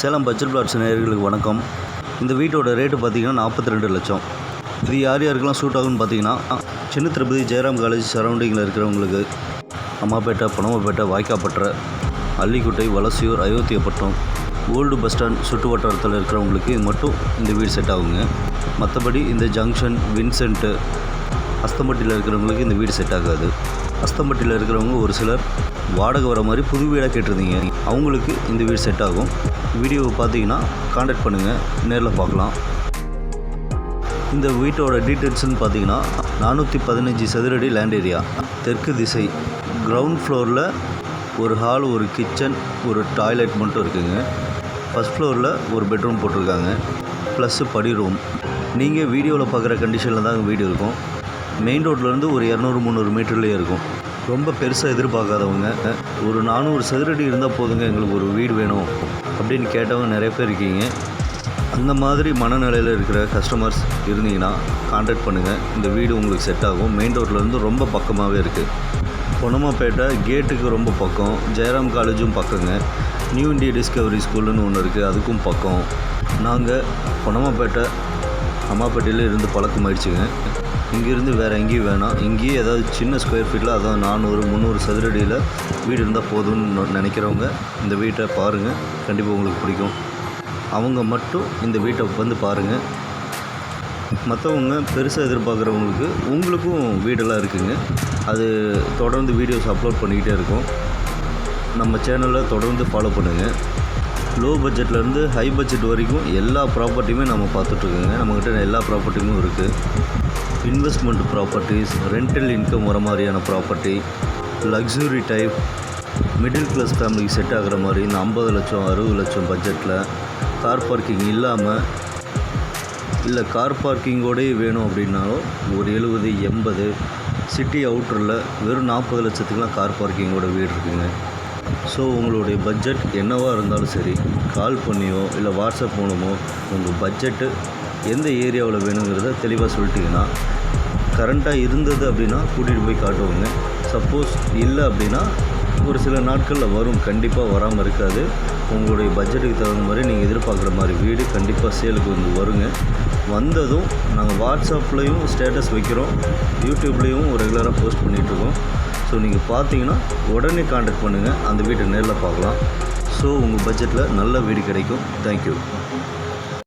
Salem budget plots நேர்களுக்கு வணக்கம். இந்த வீட்டோட ரேட்டு பார்த்தீங்கன்னா நாற்பத்தி ரெண்டு லட்சம். இது யார் யாருக்கெல்லாம் சூட் ஆகும்னு பார்த்தீங்கன்னா சின்ன திருப்பதி ஜெயராம் காலேஜ் சரௌண்டிங்கில் இருக்கிறவங்களுக்கு Ammapettai Panamapettai Vaikkapattai Allikuttai Valasaiyur Ayothiyapattanam old bus stand சுற்று வட்டாரத்தில் இருக்கிறவங்களுக்கு இது மட்டும் இந்த வீடு செட் ஆகுங்க. மற்றபடி இந்த ஜங்ஷன் வின்சென்ட்டு அஸ்தம்பட்டியில் இருக்கிறவங்களுக்கு இந்த வீடு செட் ஆகாது. அஸ்தம்பட்டியில் இருக்கிறவங்க ஒரு சிலர் வாடகை வர மாதிரி புது வீடாக கேட்டிருந்தீங்க. அவங்களுக்கு இந்த வீடு செட் ஆகும். வீடியோவை பார்த்தீங்கன்னா காண்டாக்ட் பண்ணுங்கள் நேரில் பார்க்கலாம். இந்த வீட்டோட டீட்டெயில்ஸ்னு பார்த்தீங்கன்னா நானூற்றி பதினஞ்சு சதுரடி லேண்ட் ஏரியா தெற்கு திசை. கிரவுண்ட் ஃப்ளோரில் ஒரு ஹால் ஒரு கிச்சன் ஒரு டாய்லெட் மட்டும் இருக்குங்க. ஃபஸ்ட் ஃப்ளோரில் ஒரு பெட்ரூம் போட்டிருக்காங்க. ப்ளஸ்ஸு படி ரூம் நீங்கள் வீடியோவில் பார்க்குற கண்டிஷனில் தான் வீடு இருக்கும். மெயின் ரோட்லேருந்து ஒரு இரநூறு முந்நூறு மீட்டர்லேயே இருக்கும். ரொம்ப பெருசாக எதிர்பார்க்காதவங்க ஒரு நானூறு சதுரடி இருந்தால் போதுங்க எங்களுக்கு ஒரு வீடு வேணும் அப்படின்னு கேட்டவங்க நிறைய பேர் இருக்கீங்க. அந்த மாதிரி மனநிலையில் இருக்கிற கஸ்டமர்ஸ் இருந்தீங்கன்னா காண்டாக்ட் பண்ணுங்கள் இந்த வீடு உங்களுக்கு செட் ஆகும். மெயின் ரோட்லேருந்து ரொம்ப பக்கமாகவே இருக்குது பொனமாப்பேட்டை கேட்டுக்கு ரொம்ப பக்கம். ஜெயராம் காலேஜும் பக்கங்க. நியூ இந்தியா டிஸ்கவரி ஸ்கூலுன்னு ஒன்று இருக்குது அதுக்கும் பக்கம். நாங்கள் பொனமாப்பேட்டை அம்மாப்பேட்டையில் இருந்து பழக்கமாயிடுச்சுங்க. இங்கேருந்து வேறு எங்கேயும் வேணாம். இங்கேயே ஏதாவது சின்ன ஸ்கொயர் ஃபீட்டில் அதான் நானூறு முந்நூறு சதுரடியில் வீடு இருந்தால் போதும்னு நினைக்கிறவங்க இந்த வீட்டை பாருங்கள் கண்டிப்பாக உங்களுக்கு பிடிக்கும். அவங்க மட்டும் இந்த வீட்டை வந்து பாருங்கள் மற்றவங்க பெருசாக எதிர்பார்க்குறவங்களுக்கு உங்களுக்கும் வீடெல்லாம் இருக்குங்க. அது தொடர்ந்து வீடியோஸ் அப்லோட் பண்ணிக்கிட்டே இருக்கும். நம்ம சேனலை தொடர்ந்து ஃபாலோ பண்ணுங்கள் லோ பட்ஜெட்லேருந்து ஹை பட்ஜெட் வரைக்கும் எல்லா ப்ராப்பர்ட்டியுமே நம்ம பார்த்துட்ருக்கோங்க நம்மக்கிட்ட எல்லா ப்ராப்பர்ட்டியுமே இருக்குது இன்வெஸ்ட்மெண்ட் ப்ராப்பர்ட்டிஸ் ரெண்டல் இன்கம் வர மாதிரியான property luxury type middle class ஃபேமிலிக்கு செட் ஆகிற மாதிரி இந்த ஐம்பது லட்சம் அறுபது லட்சம் பட்ஜெட்டில் கார் பார்க்கிங் இல்லாமல் இல்லை கார் பார்க்கிங்கோடய வேணும் அப்படின்னாலும் ஒரு எழுபது எண்பது சிட்டி அவுட்டரில் வெறும் நாற்பது லட்சத்துக்குலாம் கார் பார்க்கிங்கோட வீடு இருக்குங்க. ஸோ உங்களுடைய பட்ஜெட் என்னவாக இருந்தாலும் சரி கால் பண்ணியோ இல்லை வாட்ஸ்அப் மூலமோ உங்கள் பட்ஜெட்டு எந்த ஏரியாவில் வேணுங்கிறத தெளிவாக சொல்லிட்டீங்கன்னா கரண்ட்டாக இருந்தது அப்படின்னா கூட்டிகிட்டு போய் காட்டுவோங்க. சப்போஸ் இல்லை அப்படின்னா ஒரு சில நாட்களில் வரும் கண்டிப்பாக வராமல் இருக்காது. உங்களுடைய பட்ஜெட்டுக்கு தகுந்த மாதிரி நீங்கள் எதிர்பார்க்குற மாதிரி வீடு கண்டிப்பாக சேலுக்கு வந்து வருங்க. வந்ததும் நாங்கள் வாட்ஸ்அப்லேயும் ஸ்டேட்டஸ் வைக்கிறோம் யூடியூப்லேயும் ரெகுலராக போஸ்ட் பண்ணிகிட்ருக்கோம் ஸோ நீங்கள் பார்த்தீங்கன்னா உடனே காண்டாக்ட் பண்ணுங்கள் அந்த வீட்டை நேரில் பார்க்கலாம். ஸோ உங்கள் பட்ஜெட்டில் நல்ல வீடு கிடைக்கும். தேங்க்யூ